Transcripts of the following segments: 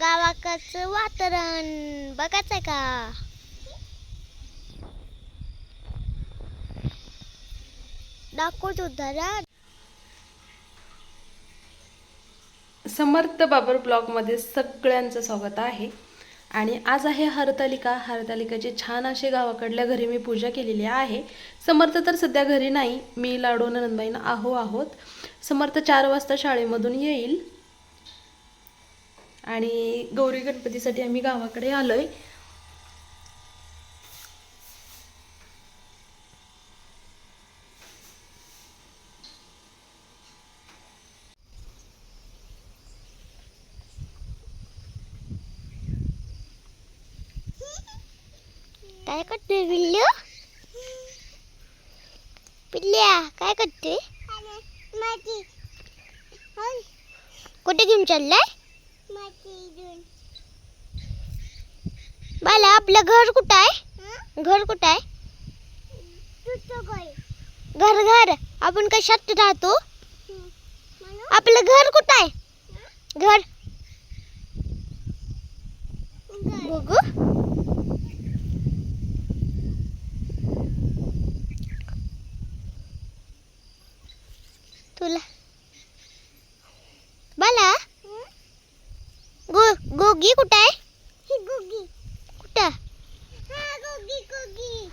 गावाकडचं वातावरण बघायचंय का? दाखवत समर्थ बाबर ब्लॉगमध्ये सगळ्यांचं स्वागत आहे. आणि आज आहे हरतालिका. हरतालिकाची छान अशी गावाकडल्या घरी मी पूजा केलेली आहे. समर्थ तर सध्या घरी नाही. मी लाडू नंदबाईनं आहो आहोत. समर्थ चार वाजता शाळेमधून येईल. आणि गौरी गणपतीसाठी आम्ही गावाकडे आलोय. काय करतोय पिल्लू? पिल्ल्या काय करतोय? कुठे घेऊन चाललाय? बाला आपलं घर कुठं आहे? घर कुठं आहे? घर. घर आपण कशात राहतो? आपलं घर कुठं आहे? घर. बघू. तुला बाला गो गोगी कुठं आहे? गोगी. कुठं? गोगी गोगी.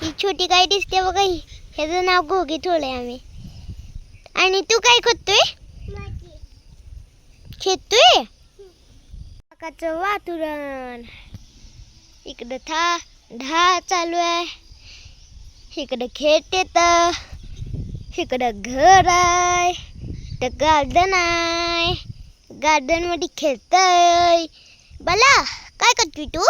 ही छोटी गाय दिसते बघा ही. ह्याचं नाव गोगी ठेवलंय आम्ही. आणि तू काय करतोय खेळतोय काकाचं वातुरण इकडं था ढा चालू आहे. इकडं खेळ येतं. इकडं घर आहे. इथं गार्डन आहे. गार्डनमध्ये खेळतय. बाला काय करतोय तू?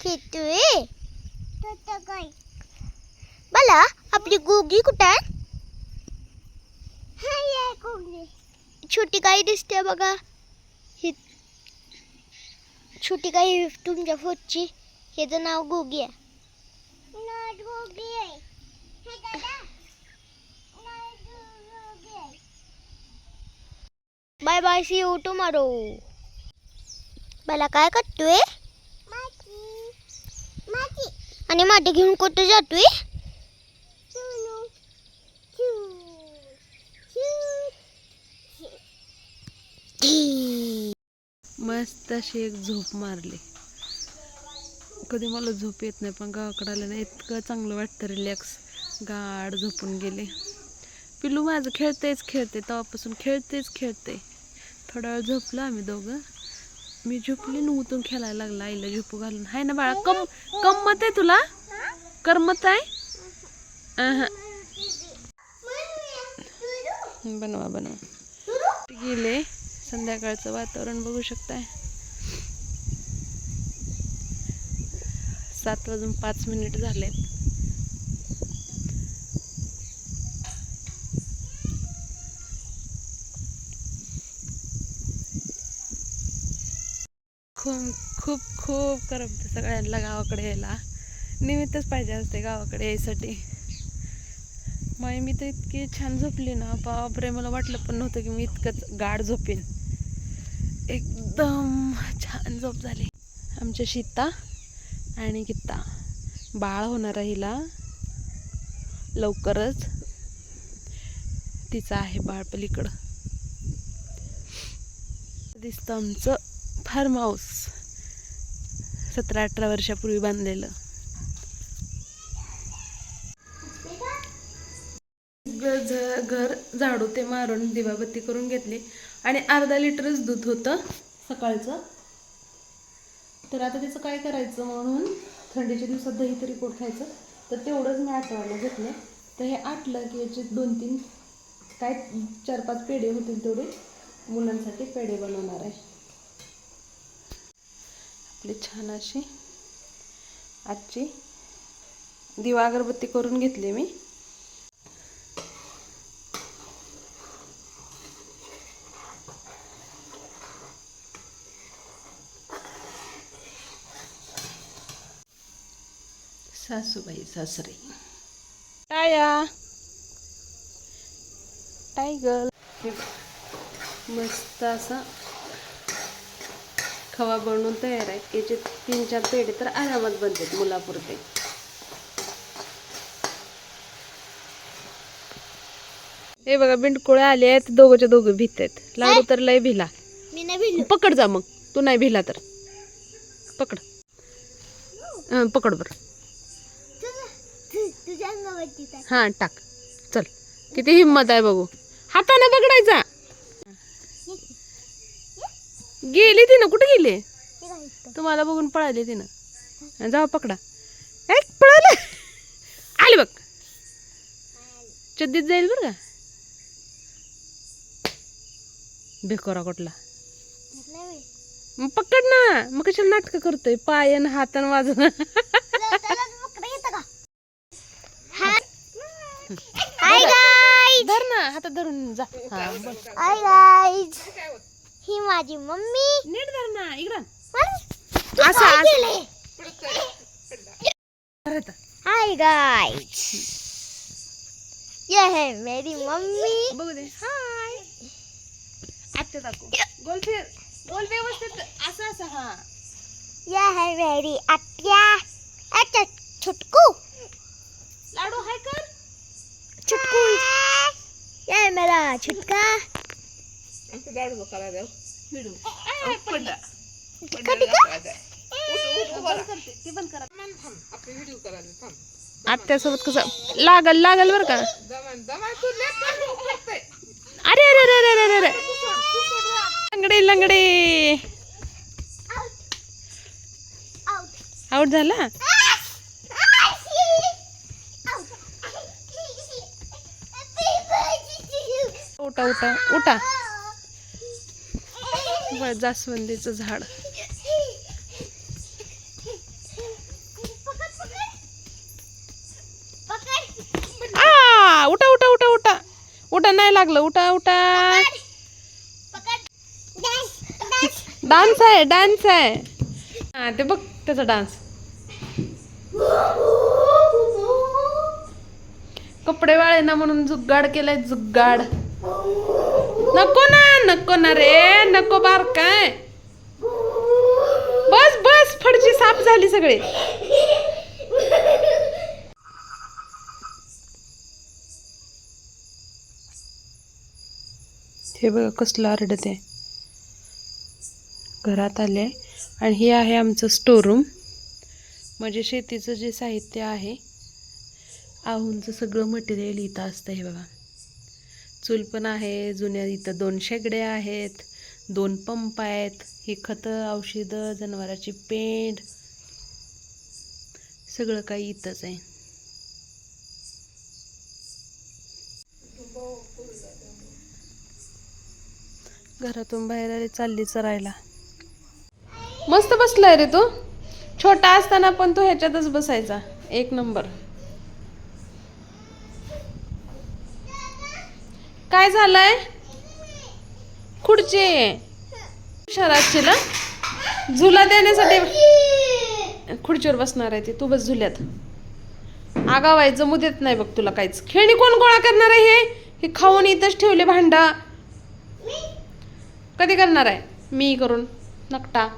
खेळतोय? बाला आपली गोगी कुठं आहे? छोटी गाई दिसते बघा. ही छोटी गाई तुमच्या फोटची. ह्याचं नाव गोगी आहे. Bye bye see you tomorrow मला काय करतोय? आणि माटी घेऊन कुठे जातोय? मस्त अशी एक झोप मारली. कधी मला झोप येत नाही पण गावाकडे आलं नाही इतकं चांगलं वाटतं रिलॅक्स गाढ झोपून गेले. पिल्लू माझं खेळतेच खेळते तेव्हापासून खेळतेच खेळते. थोडा वेळ झोपलं आम्ही दोघं. मी झोपली न उतून खेळायला लागला आईला झोपू घालून. हाय ना बाळा कम कमत आहे तुला? करमत आहे? बनवा बनवा. गेले. संध्याकाळचं वातावरण बघू शकताय. सात वाजून पाच मिनिट झालेत. खूप खूप खूप करमते सगळ्यांना गावाकडे यायला. निमित्तच पाहिजे असते गावाकडे यायसाठी. मग मी तर इतकी छान झोपली ना बापरे मला वाटलं पण नव्हतं की मी इतकंच गाढ झोपेन. एकदम छान झोप झाली. आमच्या शीता आणि गीता बाळ होणार आहे हिला. लवकरच तिचं आहे बाळ पलीकडं. दिसतं आमचं फार्म हाऊस सतरा अठरा वर्षापूर्वी बांधलेलं. घर झाडू ते मारून दिवाबत्ती करून घेतली. आणि अर्धा लिटरच दूध होतं सकाळचं. तर आता त्याचं काय करायचं म्हणून थंडीच्या दिवसात दही तरी पोट खायचं. तर तेवढंच मी आठवायला घेतलं. तर हे आटलं की याचे दोन तीन काय चार पाच पेढे होतील तेवढे. मुलांसाठी पेढे बनवणार आहे. आपली छान अशी आजची दिवा अगरबत्ती करून घेतली मी. सासूबाई सासरे. टाया टायगर. मस्त असा खवा बनवून तयार आहे. याचे तीन चार पेढे तर आरामात बनतात मुलापुरते. हे बघा बिंडकुळे आले आहेत. दोघंच्या दोघं भीत आहेत लाडू तर लय भिला. मी नाही भिलो. पकड जा मग. तू नाही भिला तर. पकड. पकड बरं. हां टाक. चल. किती हिंमत आहे बघू. हाताने पकडायचा. गेली ती ना कुठे गेली? तुम्हाला बघून पळाली ती ना जाऊ पकडा. ए पळालं. आली बघ. चड्डीत जाईल बरं का? बेकोरा कुठला. मग पकड ना. मग कशाला नाटकं करतोय? पायन हातन वाजून त्याला- त्याला पकडा येतं का? हाय गाईज धर ना हातात धरून जा. हा बस. हाय गाईज ही माझी मम्मी. नीट धर ना इकडं. असं असं असं. केलंय? धर आता. हाय गाइस ये है मेरी मम्मी. बघू दे. हाय आत्या दाखव. गोल फिर गोल व्यवस्थित. असं असं हा. ये है मेरी अत्या अच्छा छुटकू लाडू हाय कर छुटकू ये है मेरा छुटका आत्यासोबत कसं? लागल लागल बर का? अरे अरे अरे अरे अरे अरे. लंगडे लंगडे. आउट आउट झाला? उठा उठा उठा. जास्वंदीचं झाड. आ उठा उठा उठा उठा. उठा नाही लागलं. उठा उठा. डान्स आहे डान्स आहे. हा ते बघ त्याचा डान्स. कपडे वाळे ना म्हणून जुगाड केलाय जुगाड. नको ना नको ना रे नको बार काय बस बस फडची साफ झाली सगळे. हे बघा कसलं आरडत आहे घरात आले आणि हे आहे आमचं स्टोरूम म्हणजे शेतीचं जे साहित्य आहे आहूंचं सगळं मटेरियल इथं असतं हे बघा. चूल पण आहे जुन्या इथं दोन शेगड्या आहेत दोन पंप आहेत ही खतं औषधं जनावराची पेंड सगळं काही इथंच आहे. घरातून बाहेर आले चालली चरायला मस्त बसलाय रे तू. छोटा असताना पण तो ह्याच्यातच बसायचा. एक नंबर. काय झालंय? खुर्ची. शहराची ना झुला देण्यासाठी खुर्चीवर बसणार आहे ती. तू बस झुल्यात. आगाव आहे जमू देत नाही बघ तुला काहीच. खेळणी कोण गोळा करणार आहे हे? हे खाऊन इथंच ठेवले भांडा. कधी करणार आहे? मी करून. नकटा.